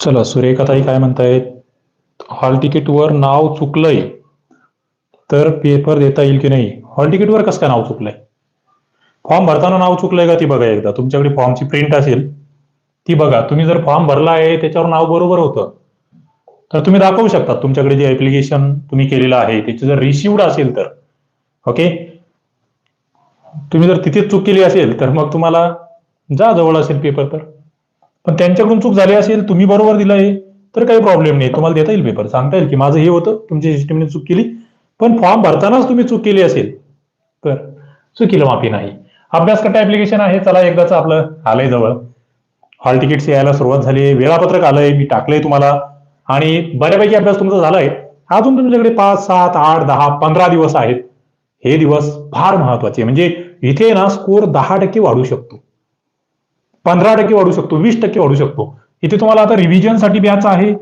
चला सुरेखाताई काय म्हणतायत? हॉल तिकीटवर नाव चुकलंय तर पेपर देता येईल की नाही? हॉल तिकीटवर कसं काय नाव चुकलंय? फॉर्म भरताना नाव चुकलंय का ती बघा एकदा. तुमच्याकडे फॉर्मची प्रिंट असेल ती बघा. तुम्ही जर फॉर्म भरला आहे त्याच्यावर नाव बरोबर होतं तर तुम्ही दाखवू शकता. तुमच्याकडे जे ऍप्लिकेशन तुम्ही केलेलं आहे त्याची जर रिसिव्ड असेल तर. ओके तुम्ही जर तिथेच चूक केली असेल तर मग तुम्हाला जा जवळ असेल पेपर तर. पण त्यांच्याकडून चूक झाली असेल तुम्ही बरोबर दिलं आहे तर काही प्रॉब्लेम नाही. तुम्हाला देता येईल पेपर सांगता येईल की माझं हे होतं तुमच्या सिस्टमने चूक केली. पण फॉर्म भरतानाच तुम्ही चूक केली असेल तर चुकीला माफी नाही. अभ्यास करता ऍप्लिकेशन आहे चला एकदाच आपलं आलंय जवळ. हॉल तिकीट्स यायला सुरुवात झाली आहे वेळापत्रक आलंय मी टाकलंय तुम्हाला. आणि बऱ्यापैकी अभ्यास तुमचा झालाय. अजून तुमच्याकडे पाच सात आठ दहा पंधरा दिवस आहेत. हे दिवस फार महत्त्वाचे. म्हणजे इथे ना स्कोर दहा टक्के वाढू शकतो. पंधरा टक्के वाढू शकतो वीस टक्के वाढू शकतो. इथे तुम्हाला आता रिव्हिजनसाठी व्याज आहे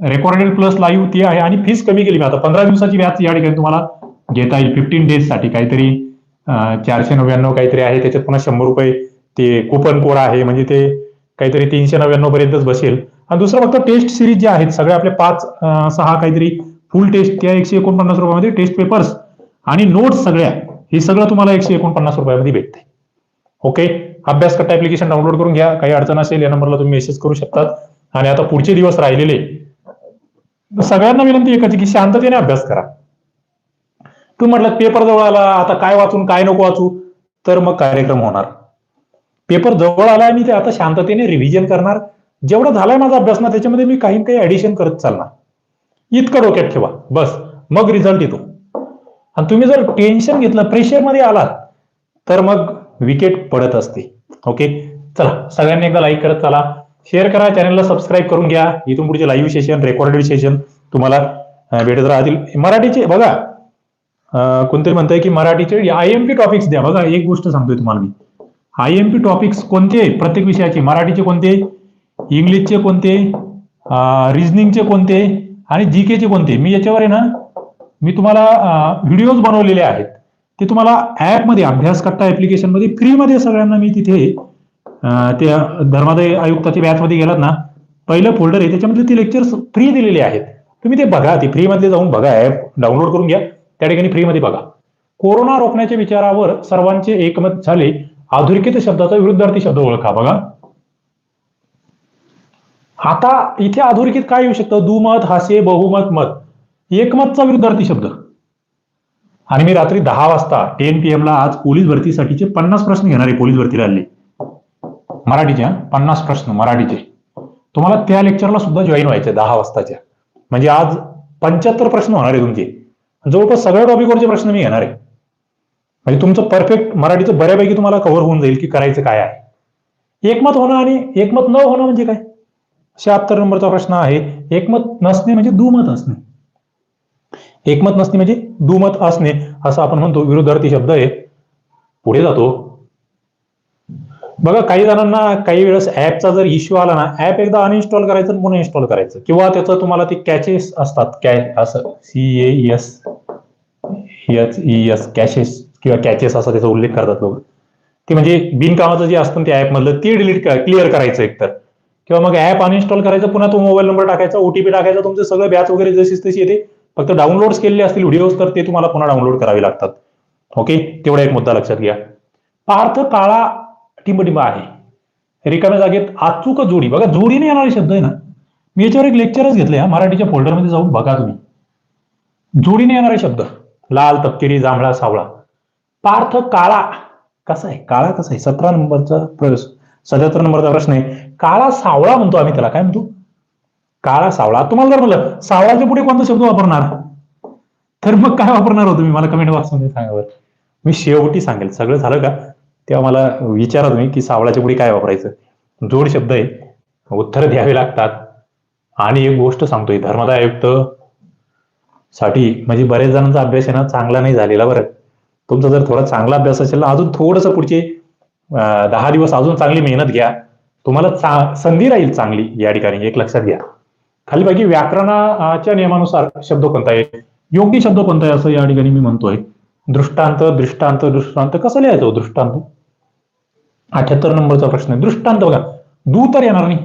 रेकॉर्डेड प्लस लाईव्ह ती आहे आणि फीस कमी केली. मी आता पंधरा दिवसाची व्याज या ठिकाणी तुम्हाला घेता येईल. फिफ्टीन डेजसाठी काहीतरी चारशे नव्याण्णव काहीतरी आहे. त्याच्यात पुन्हा शंभर रुपये ते कुपन कोड आहे. म्हणजे ते काहीतरी तीनशे नव्याण्णव पर्यंतच बसेल. आणि दुसरं फक्त टेस्ट सिरीज जे आहेत सगळे आपले पाच सहा काहीतरी फुल टेस्ट त्या एकशे एकोणपन्नास रुपयामध्ये टेस्ट पेपर्स आणि नोट्स सगळ्या हे सगळं तुम्हाला एकशे एकोणपन्नास रुपयामध्ये भेटते. ओके अभ्यास करता ऍप्लिकेशन डाउनलोड करून घ्या. काही अडचण असेल या नंबरला तुम्ही मेसेज करू शकतात. आणि आता पुढचे दिवस राहिलेले. सगळ्यांना विनंती एकच की शांततेने अभ्यास करा. तू म्हटलं पेपर जवळ आला आता काय वाचून काय नको वाचू? तर मग कार्यक्रम होणार. पेपर जवळ आला आणि ते आता शांततेने रिव्हिजन करणार. जेवढा झालाय माझा अभ्यास ना त्याच्यामध्ये मी काही काही ऍडिशन करत चालणार. इतकं डोक्यात ठेवा. बस. मग रिझल्ट येतो. आणि तुम्ही जर टेन्शन घेतलं प्रेशरमध्ये आलात तर मग विकेट पडत असते. ओके चला सगळ्यांनी एकदा लाईक करत चला. शेअर करा चॅनलला सबस्क्राईब करून घ्या. इथून पुढचे लाईव्ह सेशन रेकॉर्डेड सेशन तुम्हाला भेटत राहतील. मराठीचे बघा कोणतरी म्हणताय की मराठीचे आय एम पी टॉपिक्स द्या. बघा एक गोष्ट सांगतोय तुम्हाला मी. आय एम पी टॉपिक्स कोणते? प्रत्येक विषयाचे. मराठीचे कोणते? इंग्लिशचे कोणते? रिझनिंगचे कोणते? आणि जी केचे कोणते? मी याच्यावर आहे ना मी तुम्हाला व्हिडिओज बनवलेले आहेत. ते तुम्हाला ॲपमध्ये अभ्यास करता ऍप्लिकेशनमध्ये फ्रीमध्ये सगळ्यांना मी तिथे ते त्या धर्मादाय आयुक्ताच्या बॅचमध्ये गेलात ना पहिलं फोल्डर आहे त्याच्यामध्ये ते लेक्चर्स फ्री दिलेले आहेत. तुम्ही ते बघा ते फ्री मध्ये जाऊन बघा ऍप डाउनलोड करून घ्या त्या ठिकाणी फ्रीमध्ये बघा. कोरोना रोखण्याच्या विचारावर सर्वांचे एकमत झाले आधुरिकित शब्दाचा विरुद्धार्थी शब्द ओळखा बघा. आता इथे अधोरेखित काय येऊ शकतं? दुमत हास्य बहुमत मत. एकमतचा विरुद्धार्थी शब्द. आणि मी रात्री दहा वाजता टेन पीएम ला आज पोलीस भरतीसाठीचे पन्नास प्रश्न घेणारे पोलीस भरतीला आले. मराठीचे पन्नास प्रश्न मराठीचे. तुम्हाला त्या लेक्चरला सुद्धा जॉईन व्हायचे दहा वाजताच्या. म्हणजे आज पंच्याहत्तर प्रश्न होणार आहे तुमचे. जवळपास सगळ्या टॉपिकवरचे प्रश्न मी घेणार आहे. म्हणजे तुमचं परफेक्ट मराठीचं बऱ्यापैकी तुम्हाला कव्हर होऊन जाईल की करायचं काय आहे. एकमत होणं आणि एकमत न होणं म्हणजे काय? शहात्तर नंबरचा प्रश्न आहे. एकमत नसणे म्हणजे दुमत असणे. एकमत नसणे म्हणजे दुमत असणे असं आपण म्हणतो. विरुद्धार्थी शब्द आहे. पुढे जातो. बघा काही जणांना काही वेळेस ऍपचा जर इश्यू आला ना ऍप एकदा अनइन्स्टॉल करायचं पुन्हा इन्स्टॉल करायचं. किंवा त्याचं तुम्हाला ते कॅचेस असतात. कॅ असं. C S H E S caches किंवा कॅचेस असा त्याचा उल्लेख करतात लोक. ते म्हणजे बिनकामाचं जे असतं त्या ऍप मधलं ते डिलीट क्लिअर करायचं एकतर. किंवा मग ऍप अनइन्स्टॉल करायचं पुन्हा तो मोबाईल नंबर टाकायचा ओटीपी टाकायचा तुमचं सगळं बॅच वगैरे जशी तशी येते. फक्त डाउनलोड्स केलेले असतील व्हिडिओज तर ते तुम्हाला पुन्हा डाउनलोड करावे लागतात. ओके तेवढा एक मुद्दा लक्षात घ्या. पार्थ काळा टिंबटिंब आहे. रिकाम्या जागेत अचूक जोडी. बघा जोडीने येणारे शब्द आहे ना. मी याच्यावर एक लेक्चरच घेतले हा. मराठीच्या फोल्डरमध्ये जाऊन बघा तुम्ही. जोडीने येणारे शब्द. लाल तपकिरी जांभळा सावळा. पार्थ काळा कसा आहे? काळा कसा आहे? सतरा नंबरचा प्रश्न सत्याहत्तर नंबरचा प्रश्न आहे. काळा सावळा म्हणतो आम्ही त्याला. काय म्हणतो? काळा सावळा. तुम्हाला जर म्हणलं सावळाच्या पुढे कोणता शब्द वापरणार? तर मग काय वापरणार हो तुम्ही? मला कमेंट बॉक्समध्ये सांगा बरं मी शेवटी सांगेल. सगळं झालं का? तेव्हा मला विचारा तुम्ही की सावळाच्या पुढे काय वापरायचं. जोड शब्द आहे. उत्तर द्यावे लागतात. आणि एक गोष्ट सांगतोय. धर्मदाय आयुक्त साठी म्हणजे बरेच जणांचा अभ्यास आहे ना चांगला नाही झालेला बरं. तुमचा जर थोडा चांगला अभ्यास असेल ना अजून थोडंसं पुढचे दहा दिवस अजून चांगली मेहनत घ्या. तुम्हाला चा- संधी राहील चांगली या ठिकाणी. एक लक्षात घ्या. खाली बाकी व्याकरणाच्या नियमानुसार शब्द कोणता आहे? योग्य शब्द कोणता आहे असं या ठिकाणी मी म्हणतोय. दृष्टांत दृष्टांत दृष्टांत कसं लिहायचं हो दृष्टांत? अठ्याहत्तर नंबरचा प्रश्न आहे. दृष्टांत बघा. दू तर येणार नाही.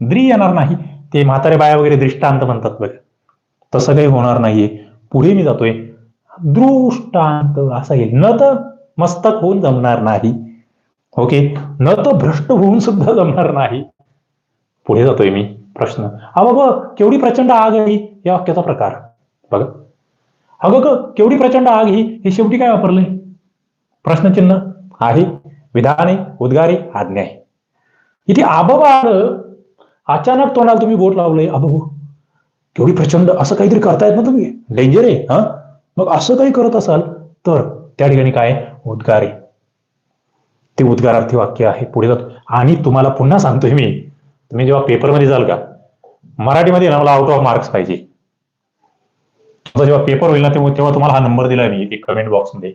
द्री येणार नाही. ते म्हातारे बाया वगैरे दृष्टांत म्हणतात बघा. तसं काही होणार नाहीये. पुढे मी जातोय. दृष्टांत असा येईल. न तर मस्तक होऊन जमणार नाही. ओके? न तर भ्रष्ट होऊन सुद्धा जमणार नाही. पुढे जातोय मी. प्रश्न. अगं केवढी प्रचंड आग आहे ही? या वाक्याचा प्रकार. बघा. अगं ग केवढी प्रचंड आग ही? हे शेवटी काय वापरलंय? प्रश्नचिन्ह. आहे. विधान आहे उद्गार आहे आज्ञा. आहे इथे आबब आलं. अचानक तोंडाला तुम्ही बोट लावलंय. अबब. केवढी प्रचंड असं काहीतरी करतायत ना तुम्ही? डेंजर आहे हा? मग असं काही करत असाल तर त्या ठिकाणी काय? उद्गारे. ते उद्गारार्थी वाक्य आहे. पुढे जातो. आणि तुम्हाला पुन्हा सांगतोय मी. तुम्ही जेव्हा पेपरमध्ये जाल का मराठीमध्ये ना मला आउट ऑफ मार्क्स पाहिजे. जेव्हा पेपर होईल ना तेव्हा तुम्हाला हा नंबर दिला मी इथे कमेंट बॉक्समध्ये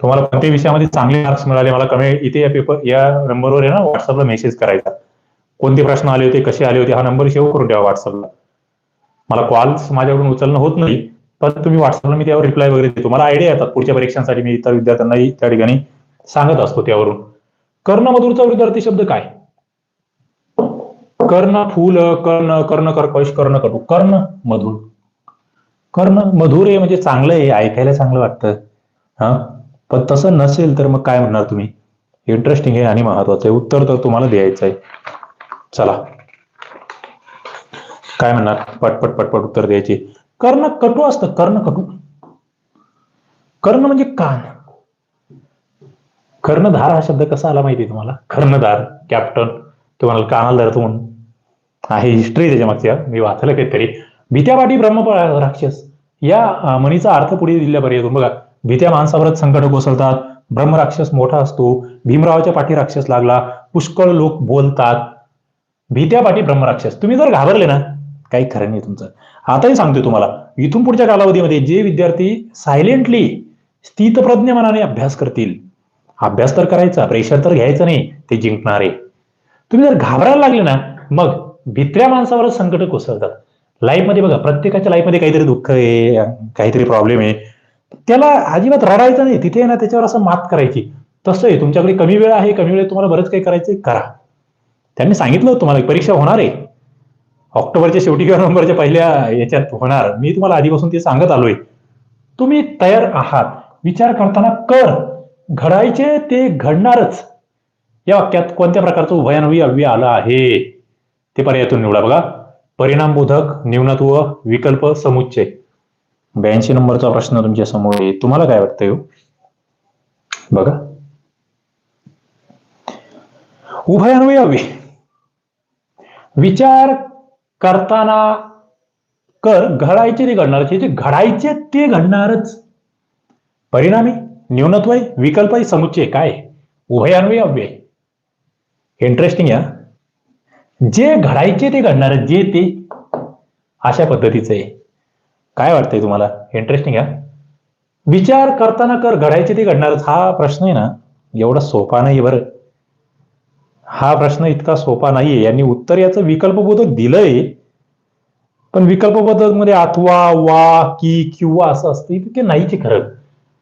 तुम्हाला कोणत्या विषयामध्ये चांगले मार्क्स मिळाले मला कमेंट इथे या पेपर या नंबरवर आहे ना व्हॉट्सअपला मेसेज करायचा. कोणते प्रश्न आले होते कसे आले होते हा नंबर सेव्ह करून ठेवा व्हॉट्सअपला मला कॉल्स माझ्याकडून उचलणं होत नाही पण तुम्ही व्हॉट्सअपला मी त्यावर रिप्लाय वगैरे देतो. मला आयडिया येतात पुढच्या परीक्षांसाठी मी इतर विद्यार्थ्यांनाही त्या ठिकाणी सांगत असतो त्यावरून. कर्णमधुरचा विद्यार्थी शब्द काय? कर्ण फुल कर्ण कर्ण कर्कश कर्ण कटू कर्ण मधुर. कर्ण मधुर आहे म्हणजे चांगलं आहे ऐकायला चांगलं वाटतं. हा? पण तसं नसेल तर मग काय म्हणणार तुम्ही? इंटरेस्टिंग आहे आणि महत्वाचं आहे. उत्तर तर तुम्हाला द्यायचं आहे. चला. काय म्हणणार? पटपट पटपट उत्तर द्यायचे. कर्ण कटू असतं कर्ण कटू. कर्ण म्हणजे कान. कर्णधार हा शब्द कसा आला माहिती तुम्हाला? कर्णधार कॅप्टन. तुम्हाला कानाला धरतो म्हणून. आहे हिस्ट्री त्याच्या मागच्या मी वाचलं काहीतरी. भीत्यापाठी ब्रह्म राक्षस. या अं, म्हणीचा अर्थ पुढे दिल्यापर्यंत बघा. भीत्या माणसावरच संकट कोसळतात. ब्रह्मराक्षस मोठा असतो. भीमरावाच्या पाठी राक्षस लागला. पुष्कळ लोक बोलतात. भीत्या पाठी ब्रह्मराक्षस तुम्ही जर घाबरले ना काही खरं नाही तुमचं. आताही सांगतोय तुम्हाला इथून पुढच्या कालावधीमध्ये जे विद्यार्थी सायलेंटली स्थितप्रज्ञ मनाने अभ्यास करतील. अभ्यास तर करायचा प्रेशर तर घ्यायचं नाही. ते जिंकणारे. तुम्ही जर घाबरायला लागले ना मग भित्र्या माणसावरच संकट कोसळतात. लाईफमध्ये बघा प्रत्येकाच्या लाईफमध्ये काहीतरी दुःख आहे काहीतरी प्रॉब्लेम आहे. त्याला अजिबात रडायचं नाही. तिथे ना त्याच्यावर असं मात करायची. तसं आहे तुमच्याकडे कमी वेळ आहे कमी वेळ तुम्हाला बरंच काही करायचं करा. त्यांनी सांगितलं होतं तुम्हाला परीक्षा होणार आहे. ऑक्टोबरच्या शेवटी किंवा नोव्हेंबरच्या पहिल्या याच्यात होणार. मी तुम्हाला आधीपासून ते सांगत आलोय. तुम्ही तयार आहात. विचार करताना कर. घडायचे ते घडणारच. या वाक्यात कोणत्या प्रकारचं उभयान्वयी अव्यय आलं आहे? ते पर्यायातून निवडा बघा. परिणामबोधक न्यूनत्व विकल्प समुच्चय. ब्याऐंशी नंबरचा प्रश्न तुमच्यासमोर आहे. तुम्हाला काय वाटतंय हो? बघा. उभयान्वयी अव्यय. विचार करताना कर घडायचे ते घडणारचे हे जे घडायचे ते घडणारच. परिणामी न्यूनत्व आहे विकल्प आहे समुच्चय काय? उभयान्वयी अव्यय. इंटरेस्टिंग या. जे घडायचे ते घडणार जे ते अशा पद्धतीचं आहे. काय वाटतंय तुम्हाला? इंटरेस्टिंग या. विचार करताना कर घडायचे ते घडणारच हा प्रश्न आहे ना एवढा सोपा नाही बरं. हा प्रश्न इतका सोपा नाहीये. यांनी उत्तर याचं विकल्पबोधक दिलंय. पण विकल्पबोधकमध्ये अथवा वा की किंवा असं असतं. इतके नाहीचे खरं.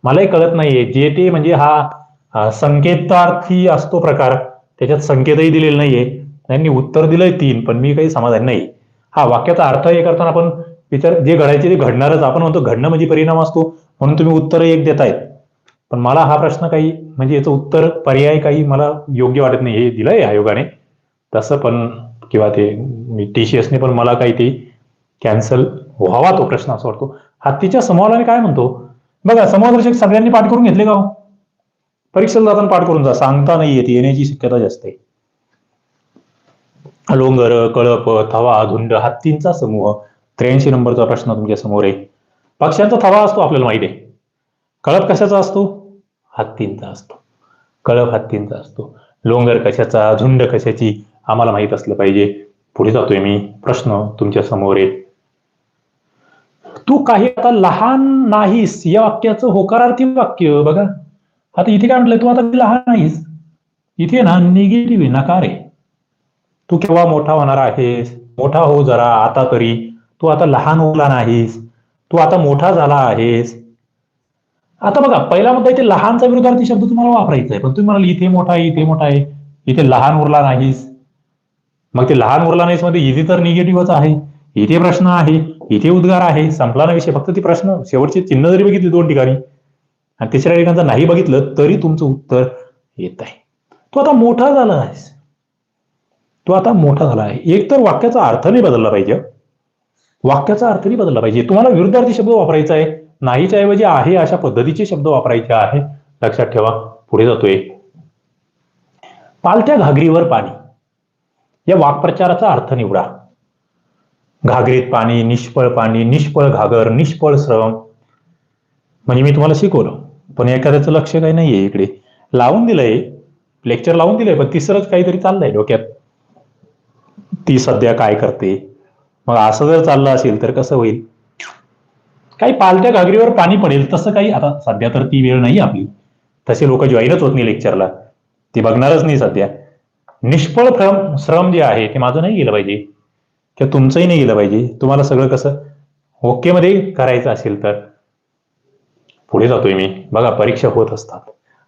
मलाही कळत नाहीये. जे ते म्हणजे हा संकेतार्थी असतो प्रकार. त्याच्यात संकेतही दिलेले नाहीये. त्यांनी उत्तर दिलंय तीन पण मी काही समाधान नाही. हा वाक्याचा अर्थ हे करताना आपण विचार जे घडायचे ते घडणारच. आपण म्हणतो घडणं म्हणजे परिणाम असतो म्हणून तुम्ही उत्तर एक देतायत. पण मला हा प्रश्न काही म्हणजे याचं उत्तर पर्याय काही मला योग्य वाटत नाही. हे दिलंय आयोगाने. तसं पण किंवा ते टीसीएसने पण मला काही ते कॅन्सल व्हावा तो प्रश्न असं वाटतो. हत्तीच्या समूहाने काय म्हणतो? बघा समूहदर्शक सगळ्यांनी पाठ करून घेतले का हो? परीक्षेला जाताना पाठ करून जा. सांगता नाही येते. येण्याची शक्यता जास्त आहे. लोंगर कळप थवा धुंड हत्तींचा समूह. त्र्याऐंशी नंबरचा प्रश्न तुमच्यासमोर आहे. पक्ष्यांचा थवा असतो आपल्याला माहिती आहे. कळप कशाचा असतो? हत्तींचा असतो. कळप हत्तींचा असतो. लोंगर कशाचा झुंड कशाची आम्हाला माहीत असलं पाहिजे. पुढे जातोय मी. प्रश्न तुमच्यासमोर आहे. तू काही आता लहान नाहीस. या वाक्याचं होकारार्थी वाक्य बघा. आता इथे काय म्हटलंय? तू आता लहान नाहीस. इथे ना निगेटिव्ह आहे नकार आहे. तू केव्हा मोठा होणार आहेस? मोठा हो जरा आता तरी. तू आता लहान होला नाहीस. तू आता मोठा झाला आहेस. आता बघा पहिला मुद्दा इथे लहानचा विरोधार्थी शब्द तुम्हाला वापरायचा आहे. पण तुम्ही म्हणाल इथे मोठा आहे इथे मोठा आहे. इथे लहान उरला नाहीस. मग ते लहान उरला नाहीसमध्ये इथे तर निगेटिव्हच आहे. इथे प्रश्न आहे. इथे उद्गार आहे. संपला ना विषय. फक्त ती प्रश्न शेवटचे चिन्ह जरी बघितली दोन ठिकाणी आणि तिसऱ्या ठिकाणचं नाही बघितलं तरी तुमचं उत्तर येत आहे. तो आता मोठा झाला आहेस. तो आता मोठा झाला आहे. एक तर वाक्याचा अर्थ नाही बदलला पाहिजे. वाक्याचा अर्थ नाही बदलला पाहिजे. तुम्हाला विरुद्धार्थी शब्द वापरायचा आहे. नाहीच्या ऐवजी आहे अशा पद्धतीचे शब्द वापरायचे आहे. लक्षात ठेवा. पुढे जातोय. पालत्या घागरीवर पाणी. या वाक्प्रचाराचा अर्थ निवडा. घागरीत पाणी निष्फळ पाणी निष्फळ घागर निष्फळ श्रम. म्हणजे मी तुम्हाला शिकवलं. पण एखाद्याचं लक्ष काही नाहीये इकडे. लावून दिलंय. लेक्चर लावून दिलंय पण तिसरंच काहीतरी चाललंय डोक्यात. ती सध्या काय करते? मग असं जर चाललं असेल तर कसं होईल? काही पालत्या घागरीवर पाणी पडेल तसं काही आता सध्या तर ती वेळ नाही आपली. तसे लोक जॉईनच होत नाही लेक्चरला ते बघणारच नाही सध्या. निष्फळ श्रम श्रम जे आहे ते माझं नाही गेलं पाहिजे. किंवा तुमचंही नाही गेलं पाहिजे. तुम्हाला सगळं कसं? ओके मध्ये करायचं असेल तर. पुढे जातोय मी. बघा परीक्षा होत असतात.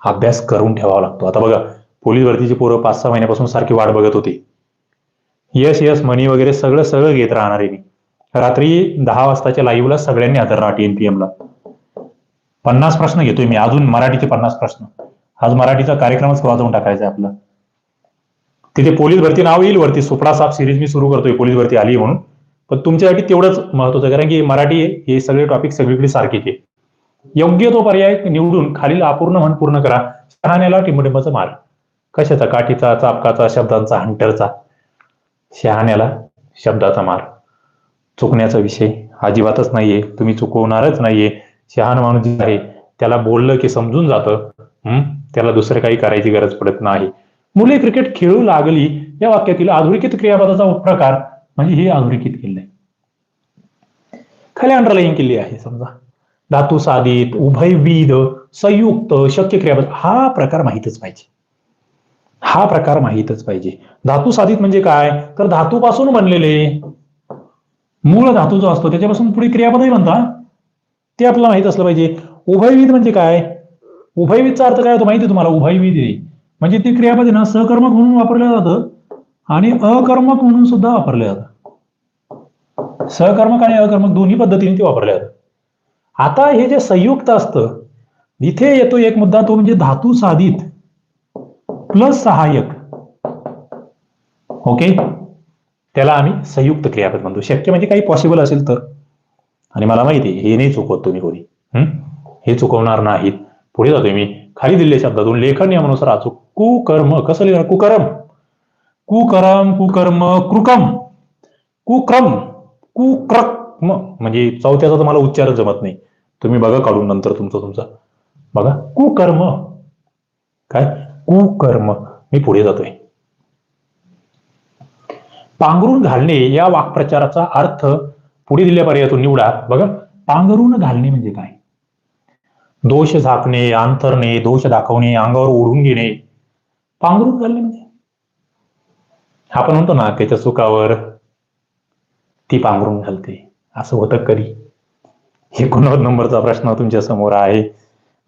अभ्यास करून ठेवावा लागतो. आता बघा पोलीस भरतीची पोरं पाच सहा महिन्यापासून सारखी वाट बघत होती. यस यस मनी वगैरे सगळं सगळं घेत राहणार आहे मी. रात्री दहा वाजताच्या लाईव्हला सगळ्यांनी हजर राहा टीएनपीएम ला. पन्नास प्रश्न घेतोय मी. अजून मराठीचे पन्नास प्रश्न. आज मराठीचा कार्यक्रमच वाजवून टाकायचा आहे आपला. तिथे पोलीस भरती नाव येईल वरती. सुपडा साप सिरीज मी सुरू करतोय. पोलीस भरती आली म्हणून. पण तुमच्यासाठी तेवढंच महत्वाचं कारण की मराठी हे सगळे टॉपिक सगळीकडे सारखेच आहे. योग्य तो पर्याय निवडून खालील अपूर्ण म्हण पूर्ण करा. शहाण्याला टिंबटिंबाचा मार. कशाचा? काठीचा चापकाचा शब्दांचा हंटरचा. शहाण्याला शब्दाचा मार. चुकण्याचा विषय अजिबातच नाहीये. तुम्ही चुकवणारच नाहीये. शहाण माणूस जे आहे त्याला बोललं की समजून जातं. हम्म त्याला दुसरं काही करायची गरज पडत नाही. मुले क्रिकेट खेळू लागली या वाक्यातील अधोरेखित क्रियापदाचा प्रकार म्हणजे हे अधोरेखित आहे खाली अंडरलाईन केली आहे समजा. धातू साधित उभयविध संयुक्त शक्य क्रियापद हा प्रकार माहीतच पाहिजे. हा प्रकार माहीतच पाहिजे. धातू साधित म्हणजे काय? तर धातूपासून बनलेले मूळ धातू जो असतो त्याच्यापासून पुढे क्रियापदही बनता ते आपल्याला माहीत असलं पाहिजे. उभयविध म्हणजे काय? उभयविधचा अर्थ काय होतो माहिती आहे तुम्हाला? उभयविध आहे. म्हणजे ते क्रियापद ना सहकर्मक म्हणून वापरलं जातं आणि अकर्मक म्हणून सुद्धा वापरलं जातं. सहकर्मक आणि अकर्मक दोन्ही पद्धतीने ते वापरले जातं. आता हे जे संयुक्त असतं इथे येतो एक मुद्दा तो म्हणजे धातू साधित प्लस सहाय्यक. ओके त्याला आम्ही संयुक्त क्रियापद म्हणतो. शक्य म्हणजे काही पॉसिबल असेल तर. आणि मला माहिती आहे हे नाही चुकवत तुम्ही कोणी. हे? चुकवणार नाहीत. पुढे जातोय मी. खाली दिलेल्या शब्दातून लेखन नियमानुसार अचूक कुकर्म. कसं लिहिणार? कुकर्म. कुकरम कुकर्म कृकम. कुक्रम. कुक्रम. म्हणजे चौथ्याचा तुम्हाला उच्चारच जमत नाही. तुम्ही बघा काढून नंतर तुमचं तुमचा. बघा कुकर्म. काय? कुकर्म. मी पुढे जातोय. पांघरून घालणे या वाक्प्रचाराचा अर्थ पुढे दिल्या पर्यायातून निवडा. बघा पांघरून घालणे म्हणजे काय? दोष झाकणे अंतरणे दोष दाखवणे अंगावर ओढून घेणे. पांघरून घालणे म्हणजे? आपण म्हणतो ना त्याच्या चुकावर ती पांघरून घालते. असं होतं कधी? एकोणनव्वद नंबरचा प्रश्न तुमच्यासमोर आहे.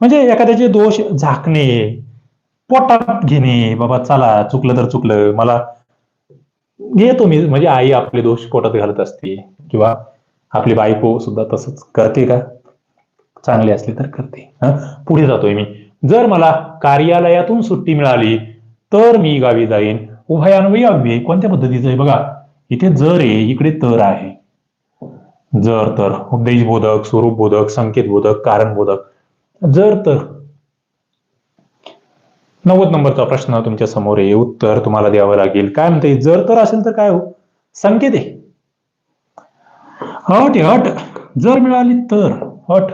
म्हणजे एखाद्याचे दोष झाकणे पोटात घेणे बाबा चला चुकलं तर चुकलं मला घेतो मी. म्हणजे आई आपले दोष पोटात घालत असते किंवा आपली बायको सुद्धा तसंच करते का? चांगली असली तर करते. पुढे जातोय मी. जर मला कार्यालयातून सुट्टी मिळाली तर मी गावी जाईन. उभयान्वयी अव्यय कोणत्या पद्धतीचं आहे? बघा इथे जर आहे इकडे तर आहे. जर तर उद्देशबोधक स्वरूपबोधक संकेतबोधक कारणबोधक. जर तर. नव्वद नंबरचा प्रश्न तुमच्यासमोर आहे. उत्तर तुम्हाला द्यावं लागेल. काय म्हणते? जर तर असेल तर काय हो? संकेत आहे. अट आहे अट जर मिळाली तर. अट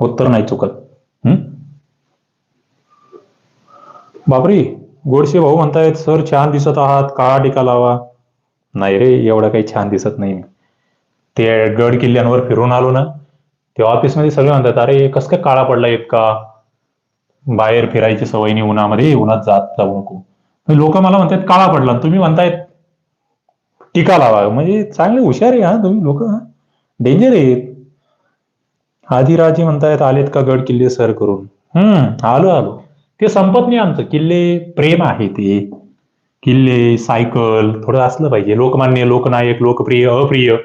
उत्तर नाही चुकत. हम्म बापरे. गोडसे भाऊ म्हणतायत सर छान दिसत आहात. काळा टिका लावा. नाही रे एवढं काही छान दिसत नाही मी. ते गड किल्ल्यांवर फिरून आलो ना ते ऑफिसमध्ये सगळे म्हणतात अरे कस काय काळा पडला इतका? बाहेर फिरायची सवय नाही उन्हामध्ये उन्हात जात जाऊ नको. लोक मला म्हणतात काळा पडला. आणि तुम्ही म्हणतायत टीका लावा. म्हणजे चांगले हुशार आहे हा तुम्ही लोक डेंजर आहेत आदिराजे म्हणतायत आलेत का गड किल्ले सर करून? हम्म आलो आलो. ते संपत नाही आमचं. किल्ले प्रेम आहे ते. किल्ले सायकल थोडं असलं पाहिजे. लोकमान्य लोकनायक लोकप्रिय अप्रिय.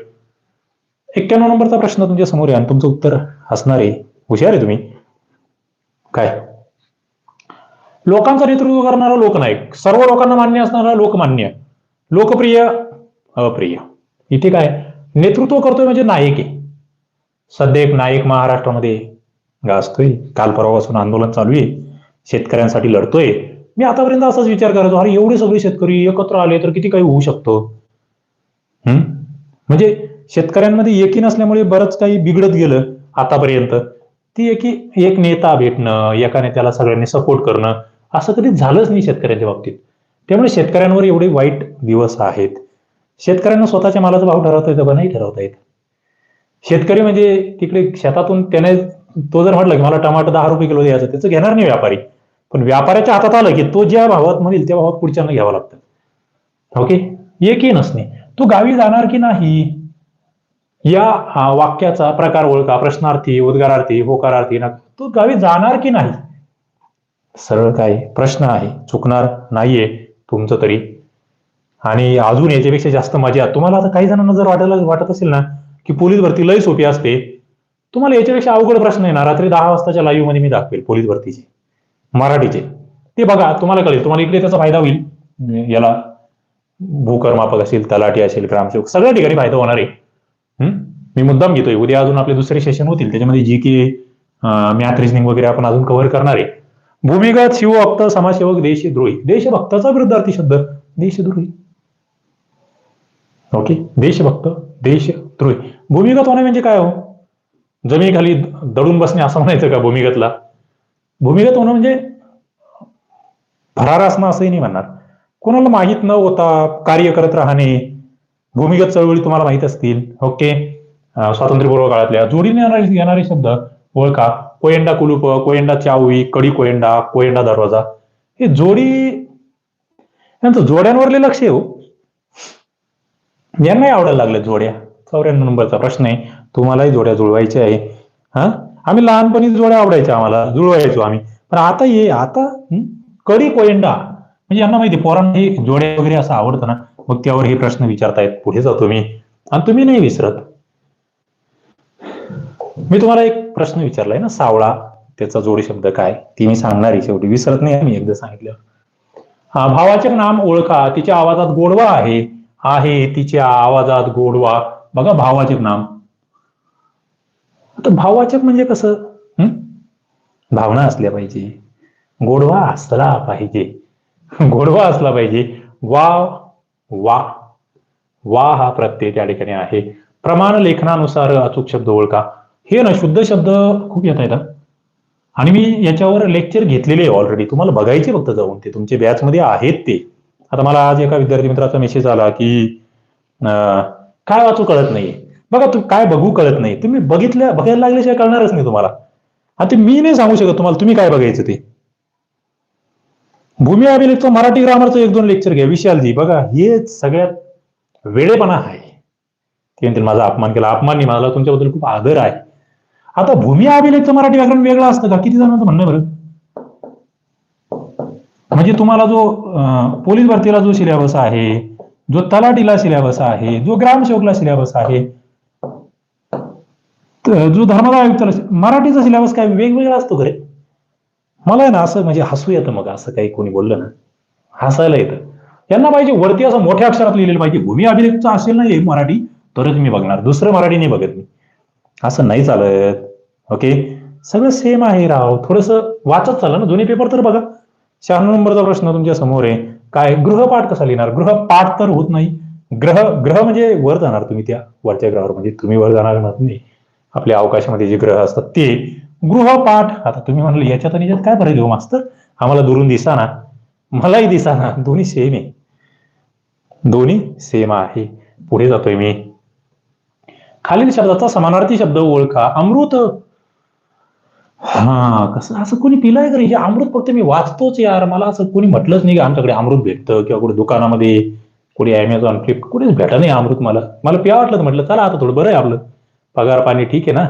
एक्क्याण्णव नंबरचा प्रश्न तुमच्यासमोर आहे आणि तुमचं उत्तर असणार आहे. हुशार आहे तुम्ही. काय? लोकांचं नेतृत्व करणारा लोकनायक. सर्व लोकांना मान्य असणारा लोकमान्य. लोकप्रिय अप्रिय. इथे काय? नेतृत्व करतोय म्हणजे नायक आहे. सध्या एक नायक महाराष्ट्रामध्ये गाजतोय. काल परवापासून आंदोलन चालू आहे. शेतकऱ्यांसाठी लढतोय. मी आतापर्यंत असाच विचार करायचो अरे एवढे सगळे शेतकरी एकत्र आले तर किती काही होऊ शकतो? हम्म म्हणजे शेतकऱ्यांमध्ये एकी नसल्यामुळे बरंच काही बिघडत गेलं आतापर्यंत. ती एकी एक नेता भेटणं एका नेत्याला सगळ्यांनी सपोर्ट करणं असं कधी झालंच नाही शेतकऱ्यांच्या बाबतीत. त्यामुळे शेतकऱ्यांवर एवढे वाईट दिवस आहेत. शेतकऱ्यांना स्वतःच्या मालाचा भाव ठरवता येतं का नाही ठरवता येत. शेतकरी म्हणजे तिकडे शेतातून त्याने तो जर म्हटलं की मला टमाटर दहा रुपये किलो द्यायचं त्याचं घेणार नाही व्यापारी. पण व्यापाऱ्याच्या हातात आलं की तो ज्या भावात म्हणेल त्या भावात पुढच्यांना घ्यावं लागतं. ओके? एकही नसणे. तो गावी जाणार की नाही? या वाक्याचा प्रकार ओळखा प्रश्नार्थी उद्गारार्थी होकारार्थी ना तो गावी जाणार की नाही? सरळ काय? प्रश्न आहे. चुकणार नाहीये तुमचं तरी. आणि अजून याच्यापेक्षा जास्त मजा. तुम्हाला आता काही जणांना जर वाटायला वाटत असेल ना की पोलीस भरती लय सोपी असते तुम्हाला याच्यापेक्षा अवघड प्रश्न आहे ना रात्री दहा वाजताच्या लाईव्हमध्ये मी दाखवेल पोलीस भरतीचे. मराठीचे. ते बघा तुम्हाला कळेल. तुम्हाला इकडे त्याचा फायदा होईल. याला भूकरमापक असेल तलाठी असेल ग्रामसेवक सगळ्या ठिकाणी फायदा होणार आहे. मी मुद्दाम घेतोय. उद्या अजून आपले दुसरे सेशन होतील. त्याच्यामध्ये जी की मॅथ रिजनिंग वगैरे आपण अजून कव्हर करणार आहे. भूमिगत शिवभक्त समाजसेवक देशद्रोही. देशभक्ताचा विरुद्धार्थी शब्द. देशद्रोही. ओके देशभक्त देशद्रोही. भूमिगत होणे म्हणजे काय हो? जमिनीखाली दडून बसणे असं म्हणायचं का भूमिगतला? भूमिगत होणं म्हणजे फरार असणं असंही नाही म्हणणार. कोणाला माहीत न होता कार्य करत राहणे भूमिगत चळवळी तुम्हाला माहीत असतील. ओके? स्वातंत्र्यपूर्व काळातल्या जोडीने येणारे येणारे शब्द ओळखा. कोयंडा कुलूप कोयंडा चावी कडी कोयंडा कोयंडा दरवाजा. हे जोडी यांचं जोड्यांवरले लक्ष येऊ हो. यांनाही आवडायला लागले जोड्या. चौऱ्याण्णव नंबरचा प्रश्न आहे. तुम्हालाही जोड्या जुळवायच्या आहे. हा? आम्ही लहानपणी जोड्या आवडायच्या आम्हाला. जुळवायचो आम्ही. पण आता ये आता कडी कोयंडा. म्हणजे यांना माहिती पोरांना हे जोड्या वगैरे असं आवडतं ना. मग त्यावर हे प्रश्न विचारतायत पुढे जातो मी आणि तुम्ही नाही विसरत. मी तुम्हाला एक प्रश्न विचारलाय ना सावळा त्याचा जोडी शब्द काय? ती मी सांगणार आहे शेवटी. विसरत नाही मी एकदा सांगितलं हा भावाचे नाम ओळखा तिच्या आवाजात गोडवा आहे. आहे तिच्या आवाजात गोडवा. बघा भावाचे नाम. आता भाववाचक म्हणजे कसं? हम्म भावना असल्या पाहिजे. गोडवा असला पाहिजे. गोडवा असला पाहिजे. वाव. वा. वा हा प्रत्यय त्या ठिकाणी आहे. प्रमाण लेखनानुसार अचूक शब्द ओळखा. हे ना शुद्ध शब्द खूप येत आहेत आणि मी याच्यावर लेक्चर घेतलेले आहे ऑलरेडी तुम्हाला बघायचे फक्त जाऊन ते. तुमचे बॅच मध्ये आहेत ते. आता मला आज एका विद्यार्थी मित्राचा मेसेज आला की काय वाचू कळत नाहीये. बघा तू काय बघू कळत नाही. तुम्ही बघितल्या बघायला लागल्याशिवाय कळणारच नाही तुम्हाला. आता मी नाही सांगू शकत तुम्हाला तुम्ही काय बघायचं ते. भूमी अभिलेखचं मराठी ग्रामरचं एक दोन लेक्चर घ्या. विशालजी बघा हे सगळ्यात वेळेपणा आहे. ते म्हणतील माझा अपमान केला. अपमान नाही मला तुमच्याबद्दल खूप आदर आहे. आता भूमी अभिलेखचं मराठी व्याकरण वेगळं असतं का? किती जणांचं म्हणणं बरं? म्हणजे तुम्हाला जो पोलीस भरतीला जो सिलेबस आहे जो तलाटीला सिलेबस आहे जो ग्रामसेवकला सिलेबस आहे जो धर्मदाय मराठीचा सिलेबस काय वेगवेगळा असतो खरे? मला आहे ना असं म्हणजे हसू येतं मग असं काही कोणी बोललं ना हसायला येतं. यांना पाहिजे वरती असं मोठ्या अक्षरात लिहिलेलं पाहिजे भूमी अभिलेखचं असेल ना हे मराठी तरच मी बघणार दुसरं मराठी नाही बघत मी. असं नाही चालत ओके सगळं सेम आहे राव थोडस वाचत चाललं ना दोन्ही पेपर तर बघा. शहाण्णव नंबरचा प्रश्न तुमच्यासमोर आहे. काय गृहपाठ कसा लिहिणार? गृहपाठ तर होत नाही. ग्रह ग्रह म्हणजे वर जाणार तुम्ही त्या वरच्या ग्रहावर म्हणजे तुम्ही वर जाणार नाही. आपल्या अवकाशामध्ये जे ग्रह असतात ते. गृहपाठ. आता तुम्ही म्हणले याच्यात आणि याच्यात काय फरक हो मास्तर? आम्हाला दुरून दिसाना. मलाही दिसाना. दोन्ही सेम आहे. दोन्ही सेम आहे. पुढे जातोय मी. खालील शब्दाचा समानार्थी शब्द ओळखा. अमृत. हा कसं असं कोणी पिलाय का हे अमृत फक्त मी वाचतोच यार. मला असं कोणी म्हटलंच नाही की आमच्याकडे अमृत भेटतं किंवा कुठे दुकानामध्ये कुठे अमेझॉन फ्लिप कुठेच भेटा नाही अमृत मला. मला पिया वाटलं म्हटलं चला आता थोडं बरं आहे आपलं. पगार पाणी ठीक आहे ना?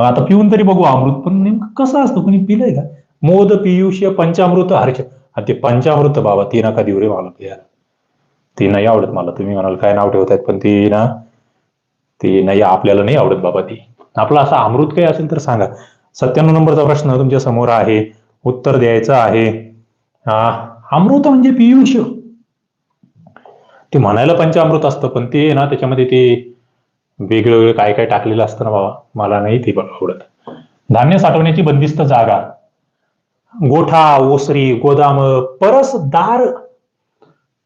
मग आता पिऊन तरी बघू अमृत पण नेमकं कसं असतं? कुणी पिलंय का? मोद पियुष पंचामृत हर्ष. आणि ते पंचामृत बाबा ती नका देऊ रे मला यार ती नाही आवडत मला. तुम्ही म्हणाल काय नाव ठेवतायत? पण ती ना ती नाही आपल्याला नाही आवडत बाबा ती. आपला असा अमृत काही असेल तर सांगा. सत्त्याण्णव नंबरचा प्रश्न तुमच्यासमोर आहे. उत्तर द्यायचं आहे. हा, अमृत म्हणजे पियुष ते म्हणायला पंचामृत असतं पण ते ना त्याच्यामध्ये ते वेगळं वेगळं काय काय टाकलेलं असतं ना बाबा? मला नाही ते आवडत. धान्य साठवण्याची बंदिस्त जागा. गोठा ओसरी गोदाम परस दार.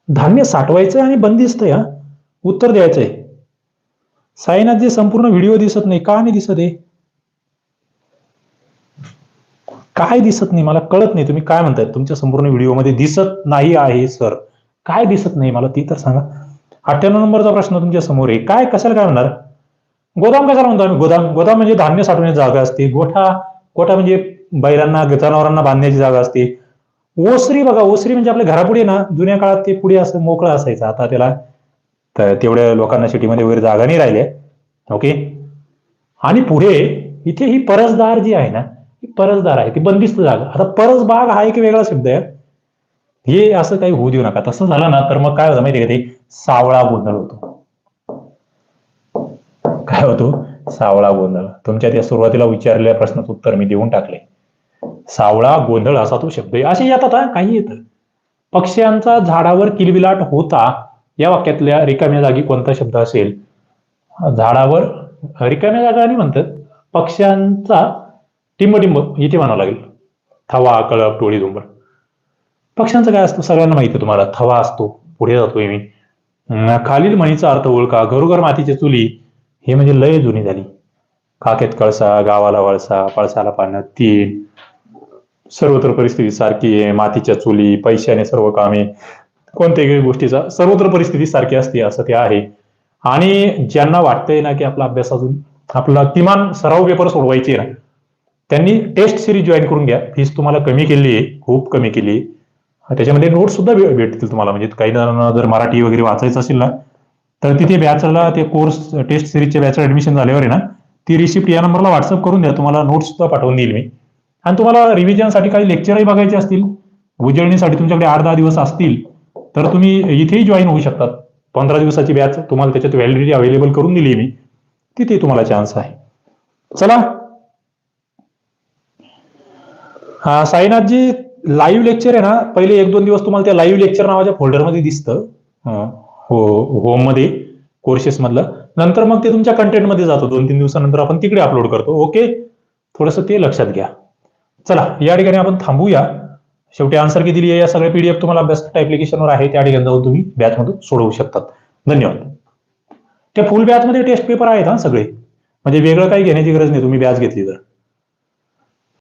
धान्य साठवायचंय आणि बंदिस्त आहे हा. उत्तर द्यायचंय. साईनाथ जे संपूर्ण व्हिडिओ दिसत नाही. का नाही दिसत आहे काय दिसत नाही? मला कळत नाही. तुम्ही काय म्हणताय? तुमच्या संपूर्ण व्हिडिओमध्ये दिसत नाही आहे सर. काय दिसत नाही? मला ती तर सांगा. अठ्ठ्याण्णव नंबरचा प्रश्न तुमच्यासमोर आहे. काय कशाला काय म्हणणार? गोदाम कशाला म्हणतो आम्ही गोदाम गोदाम म्हणजे धान्य साठवण्याची जागा असते. गोठा गोठा म्हणजे बैलांना जनावरांना बांधण्याची जागा असते. ओसरी बघा ओसरी म्हणजे आपल्या घरापुढे ना जुन्या काळात ते पुढे असं मोकळं असायचं. आता त्याला तेवढ्या लोकांना सिटीमध्ये वगैरे जागा नाही राहिल्या. ओके? आणि पुढे इथे ही परसदार जी आहे ना ही परसदार आहे ती बंदिस्त जागा. आता परसबाग हा एक वेगळा शब्द आहे. हे असं काही होऊ देऊ नका. तसं झालं ना तर मग काय होतं माहितीये का ते? सावळा गोंधळ होतो. काय होतो? सावळा गोंधळ. तुमच्या त्या सुरुवातीला विचारलेल्या प्रश्नाचं उत्तर मी देऊन टाकले. सावळा गोंधळ असा तो शब्द आहे. असे येतात हा, काही येतं. पक्ष्यांचा झाडावर किलबिलाट होता. या वाक्यातल्या रिकाम्या जागी कोणता शब्द असेल? झाडावर रिकाम्या जागा आणि म्हणतात. पक्ष्यांचा टिंबटिंब इथे म्हणावं लागेल. थवा कळप टोळी झुंबर. पक्ष्यांचं काय असतं? सगळ्यांना माहिती आहे तुम्हाला. थवा असतो. पुढे जातोय मी. खालील म्हणीचा अर्थ ओळखा. घरोघर मातीची चुली हे म्हणजे लय जुनी झाली. खाकेत कळसा गावाला वळसा पळसाला पानं तीन. सर्वत्र परिस्थिती सारखी आहे मातीच्या चुली पैशाने सर्व कामे. कोणत्याही गोष्टीचा सर्वत्र परिस्थिती सारखी असते असं ते आहे. आणि ज्यांना वाटतंय ना की आपला अभ्यास अजून आपला किमान सराव पेपर सोडवायचे ना त्यांनी टेस्ट सिरीज जॉईन करून घ्या. फीस तुम्हाला कमी केली आहे खूप कमी केली आहे. त्याच्यामध्ये नोट सुद्धा भेटतील तुम्हाला. म्हणजे काही जणांना जर मराठी वगैरे वाचायचं असेल ना तर तिथे बॅचला ते कोर्स टेस्ट सिरीजच्या बॅचला ऍडमिशन झाल्यावर आहे ना ती रिसिप्ट या नंबरला व्हॉट्सअप करून द्या. तुम्हाला नोट्स सुद्धा पाठवून देईल मी. आणि तुम्हाला रिव्हिजनसाठी काही लेक्चरही बघायचे असतील उजळणीसाठी तुमच्याकडे आठ दहा दिवस असतील तर तुम्ही इथेही जॉईन होऊ शकतात. पंधरा दिवसाची बॅच तुम्हाला त्याच्यात व्हॅलिडिटी अवेलेबल करून दिली मी. तिथे तुम्हाला चान्स आहे. चला. हा साईनाथजी लाईव्ह लेक्चर आहे ना पहिले एक दोन दिवस तुम्हाला त्या लाईव्ह लेक्चर नावाच्या फोल्डरमध्ये दिसतं. हो होममध्ये कोर्सेस मधलं. नंतर मग ते तुमच्या कंटेंटमध्ये जातो. दोन तीन दिवसानंतर आपण तिकडे अपलोड करतो. ओके थोडंसं ते लक्षात घ्या. चला या ठिकाणी आपण थांबूया. शेवटी आन्सर की दिली आहे? या सगळ्या पीडीएफ तुम्हाला बेस्ट ऍप्लिकेशनवर आहे. त्या ठिकाणी जाऊन तुम्ही बॅचमधून सोडवू शकतात. धन्यवाद. त्या फुल बॅचमध्ये टेस्ट पेपर आहेत हा सगळे. म्हणजे वेगळं काही घेण्याची गरज नाही. तुम्ही बॅच घेतली तर.